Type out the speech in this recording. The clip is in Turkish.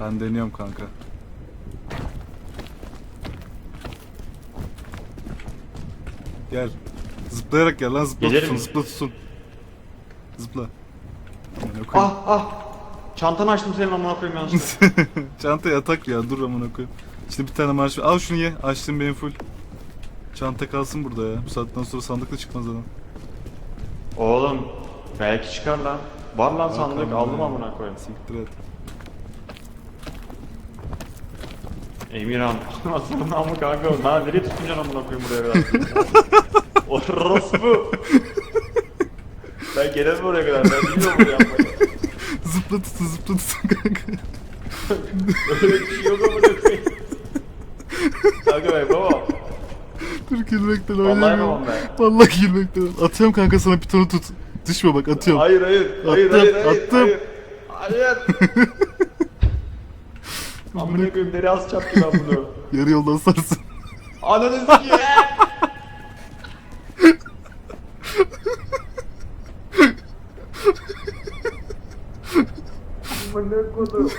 Ben deniyorum kanka. Gel. Zıplayarak gel lan zıpla tutsun zıpla tutsun. Zıpla. Amına koyayım. Ah ah. Çantanı açtım senin amına koyayım yanlışlıkla. Çantaya atak ya dur amına koyayım. İşte bir tane marş Al şunu ye. Açtım benim full. Çanta kalsın burada ya. Bu saatten sonra sandıkla çıkmaz adam. Oğlum belki çıkar lan. Var lan Bak sandık aldım amına koyayım. Siktir et. Emirhan. Asıl namı kanka. Lan nereye tutunacaksın amına koyayım buraya kadar. Orospu. ben gelemem oraya kadar. Ben bilmiyorum bunu yapmayı. Zıpla tutsun zıpla tutsun kanka. Öyle bir şey yok amına koyayım. Kanka ben baba. Dur gülmekten Vallahi oynayamıyorum. yapamam Vallahi gülmekten. Atıyorum kanka sana pitonu tut. Düşme bak atıyorum. Hayır hayır. Hayır Attım, hayır hayır. attım. Hayır. Hayır. Amına koyayım nereye asacağım ki ben bunu? Yarı yoldan sarsın. Ananı sikeyim. Amına koydum.